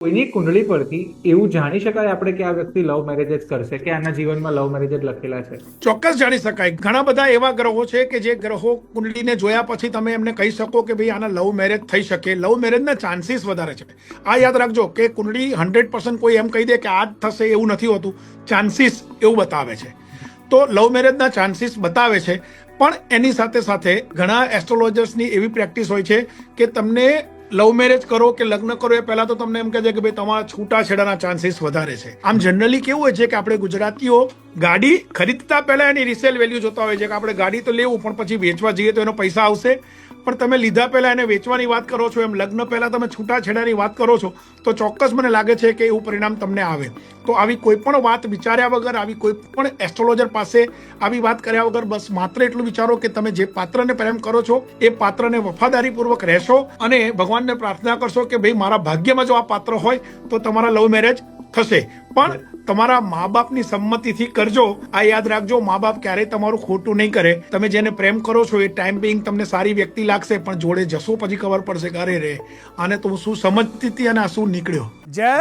કોઈની કુંડળી પરથી એવું જાણી શકાય આપણે કે આ વ્યક્તિ લવ મેરેજ કરશે કે આના જીવનમાં લવ મેરેજ જ લખેલા છે? ચોક્કસ જાણી શકાય. ઘણા બધા એવા ગ્રહો છે કે જે ગ્રહો કુંડળીને જોયા પછી તમે એમને કહી શકો કે ભાઈ આના લવ મેરેજ થઈ શકે. લવ મેરેજના ચાન્સીસ વધારે છે. આ યાદ રાખજો કે કુંડળી હંડ્રેડ પર્સન્ટ કોઈ એમ કહી દે કે આ જ થશે એવું નથી હોતું. ચાન્સીસ એવું બતાવે છે. તો લવ મેરેજના ચાન્સીસ બતાવે છે. પણ એની સાથે સાથે ઘણા એસ્ટ્રોલોજર્સની એવી પ્રેક્ટિસ હોય છે કે તમને લવ મેરેજ કરો કે લગ્ન કરો, એ પહેલા તો તમને એમ કહે છે કે ભાઈ તમારા છૂટાછેડાના ચાન્સીસ વધારે છે. આમ જનરલી કેવું હોય છે કે આપણે ગુજરાતીઓ ગાડી ખરીદતા પહેલા એની રિસેલ વેલ્યુ જોતા હોય છે કે આપણે ગાડી તો લેવું, પણ પછી વેચવા જઈએ તો એનો પૈસા આવશે. પણ તમે લીધા પહેલા એને વેચવાની વાત કરો છો, એમ લગ્ન પહેલા તમે છૂટાછેડાની વાત કરો છો, તો ચોક્કસ મને લાગે છે કે એવું પરિણામ તમને આવે. તો આવી કોઈ પણ વાત વિચાર્યા વગર, આવી કોઈ પણ એસ્ટ્રોલોજર પાસે આવી વાત કર્યા વગર બસ માત્ર એટલું વિચારો કે તમે જે પાત્રને પ્રેમ કરો છો, એ પાત્રને વફાદારીપૂર્વક રહેશો અને ભગવાનને પ્રાર્થના કરશો કે ભાઈ મારા ભાગ્યમાં જો આ પાત્ર હોય, તો તમારા લવ મેરેજ થશે. પણ તમારા મા બાપની સંમતિથી કરજો. આ યાદ રાખજો મા બાપ ક્યારેય તમારું ખોટું નહીં કરે. તમે જેને પ્રેમ કરો છો એ ટાઈમ બિંગ તમને સારી વ્યક્તિ લાગશે પણ જોડે જશો પછી ખબર પડશે કે અરે રે આને તો હું શું સમજતી હતી અને આ શું નીકળ્યો? જય